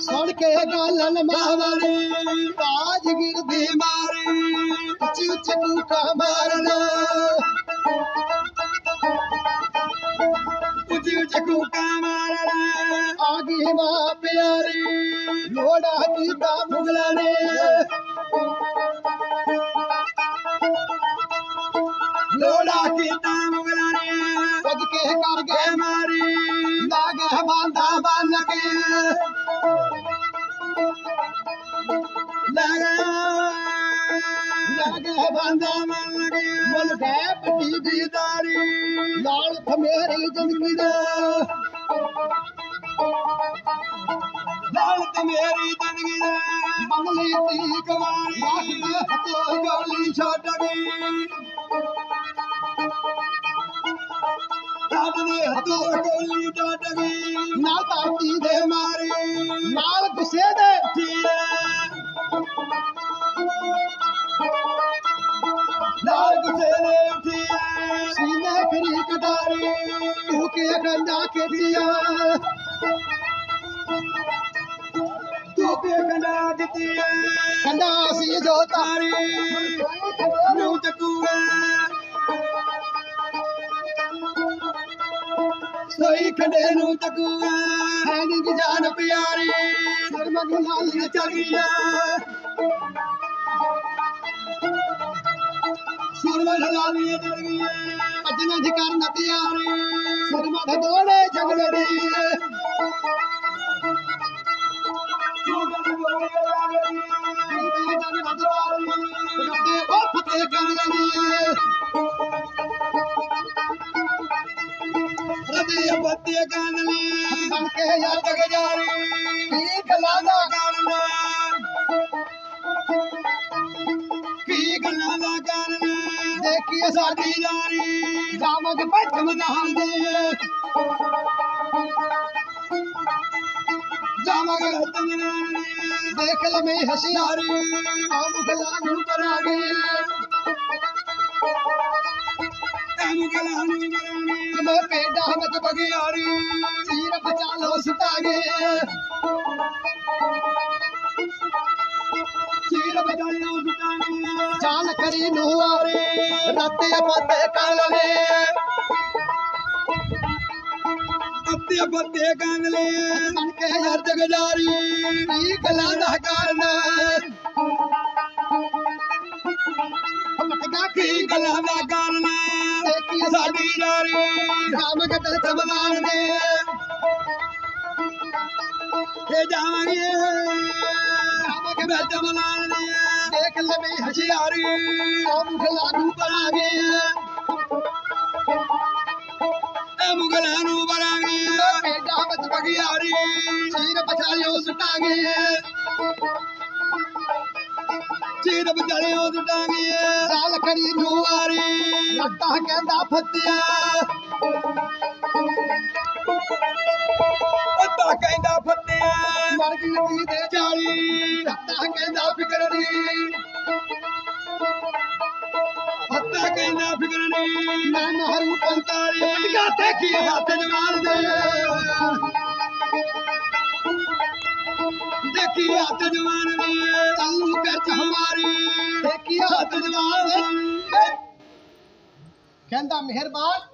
ਸੁਣ ਕੇ ਗਾਲਨ ਮਾਵਰੀ ਰਾਜਗੀਰ ਦੀ ਮਾਰੀ, ਉੱਚੀ ਉੱਚੀ ਕੂਕਾ ਮਾਰਨਾ। ਉੱਚੀ ਉੱਚੀ ਕੂਕਾ ਮਾਰਨਾ। ਆ ਗਈ ਮਾਂ ਪਿਆਰੀ, ਲੋੜਾ ਕੀਤਾ ਮੁਗਲਾਂ ਨੇ। ਲੋੜਾ ਕੀਤਾ ਮੁਗਲਾਂ ਨੇ। ਕੁਝ ਕੇ ਕਰ ਗਏ ਮਾਰੀ। ਲਾਗੇ ਬਾਂਦਾ ਬੰਨ ਕੇ ਲਾਗੇ ਬਾਂਦਾ ਬੰਨ ਕੇ। ਮੁੱਲ ਗਏ ਪੱਟੀ ਦੀ ਦਾਰੀ ਨਾਲ ਮੇਰੀ ਜ਼ਿੰਦਗੀ ਦਾ। ਨਾਲ ਤੇ ਜ਼ਿੰਦਗੀ ਦਾ। ਬੰਗਲੀ ਤੀ ਕਵਾਰੀ ਆਖਦੇ ਹੱਥੋਂ ਗੋਲੀ ਛੱਡ ਗਈ। ਸਾਹਮਣੇ ਹੱਥੋਂ ਛੱਡ ਗਈ ਨਾਲ ਧਰਤੀ ਦੇ ਮਾਰੀ। ਨਾਲ ਗੁੱਸੇ ਦੇ ਜੀਏ ਨਾਲ ਗੁੱਸੇ ਦੇ ਉੱਠੀਏ ਸੀਨੇ ਖਰੀ ਕਟਾਰੀ ਤੂੰ ਕੇ ਗੰਡਾ ਖੇਤੀਆ ਤੂੰ ਕੇ ਗੰਡਾ ਦਿੱਤੀਏ? ਗੰਡਾ ਸੀ ਜੋ ਤਾਰੀ। ਸੋਈ ਖੰਡੇ ਨੂੰ ਚੱਕੂਗਾ। ਹੈ ਨੀ ਜਾਨ ਪਿਆਰੀ। ਸਰਮਗ ਲਾਲੀਆਂ ਚੱਲ ਗਈਆਂ ਸੁਰਮਗ ਲਾਲੀਆਂ ਚੱਲ ਗਈਆਂ ਅਜਨਾ ਦੀ ਕਰਨ ਤਿਆਰੀ। ਸੁਰਮਗ ਦੋੜੇ ਝਗੜੇ ਦੀ ਗਾਨਲੀ ਬਣ ਕੇ ਯਾਦ ਗਜਾਰੀ। ਕੀ ਗੱਲਾਂ ਦਾ ਗਾਨਣਾ ਕੀ ਗੱਲਾਂ ਦਾ ਗਾਨਣਾ ਦੇਖੀਏ ਸਾਡੀ ਯਾਰੀ ਜਾਮਗ ਬੱਚ ਮਨਾਲ ਦੇ ਜਾਮਗ ਤੰਗਨਾਲ ਦੇਖ ਲਵੇਂ ਹਸ਼ਿਆਰੀ ਆ ਮੁਗਲਾਂ ਨੂੰ ਕਰਾਂਗੇ। ਪੇਡਾ ਵਿੱਚ ਬਗਿਆਰੀ ਚੀਰ ਬਚਾ ਲੋ ਸੁਟਾਗੇ ਚੀਰ ਬਚਾ ਲੋ ਸੁਟਾਗੇ ਚਾਲ ਕਰੀ ਨੂੰ ਆਰੇ, ਰਾਤੇ ਪੱਤੇ ਕਾਲਲੇ ਅੱਤੇ ਬੱਤੇ ਕਾਂਗਲੇ ਬਣ ਕੇ ਹਰ ਜਗ ਜਾਰੀ, ਕੀ ਗੱਲਾਂ ਦਾ ਕਾਰਨ ਮਟਕਾ ਕੀ ਗੱਲਾਂ ਦਾ ਕਾਰਨ ਸਾਡੀ ਯਾਰੀ ਰਾਮ ਕਟ ਸਬਦਾਨ ਦੇ ਇਹ ਜਾਵਾਂਗੇ ਰਾਮ ਕਟ ਸਬਦਾਨ ਦੇ ਦੇਖ ਲਵੇਂ ਹਸ਼ਿਆਰੀ ਆ ਮੁਗਲਾਂ ਨੂੰ ਬਰਾਂਗੇ ਇਹ ਮੁਗਲਾਂ ਨੂੰ ਬਰਾਂਗੇ ਪੇਡਾ ਵਿੱਚ ਬਗਿਆਰੀ ਚੀਰ ਬਚਾਲਿਓ ਸੁਟਾਂਗੇ ਚੀਰ ਬਚਾਲਿਓ ਸੁਟਾਂਗੇ ਚਾਲ ਕਰੀ ਨੂੰ ਲੱਟਾ ਕਹਿੰਦਾ ਫੱਤਿਆ। ਅੱਤਾ ਕਹਿੰਦਾ ਫੱਤਿਆ। ਮਰ ਗਈ ਦੇ ਜਾਲੀ ਲੱਟਾ ਕਹਿੰਦਾ ਫਿਕਰਨੀ ਅੱਤਾ ਕਹਿੰਦਾ ਫਿਕਰਨੀ ਮੈਂ ਮਹਰੂ ਪੰਤਾਲੀ। ਪਟਕਾ ਦੇਖੀ ਹੱਥ ਜਵਾਨ ਦੇ। ਦੇਖੀ ਹੱਥ ਜਵਾਨ ਕਹਿੰਦਾ ਮਿਹਰਬਾਨ।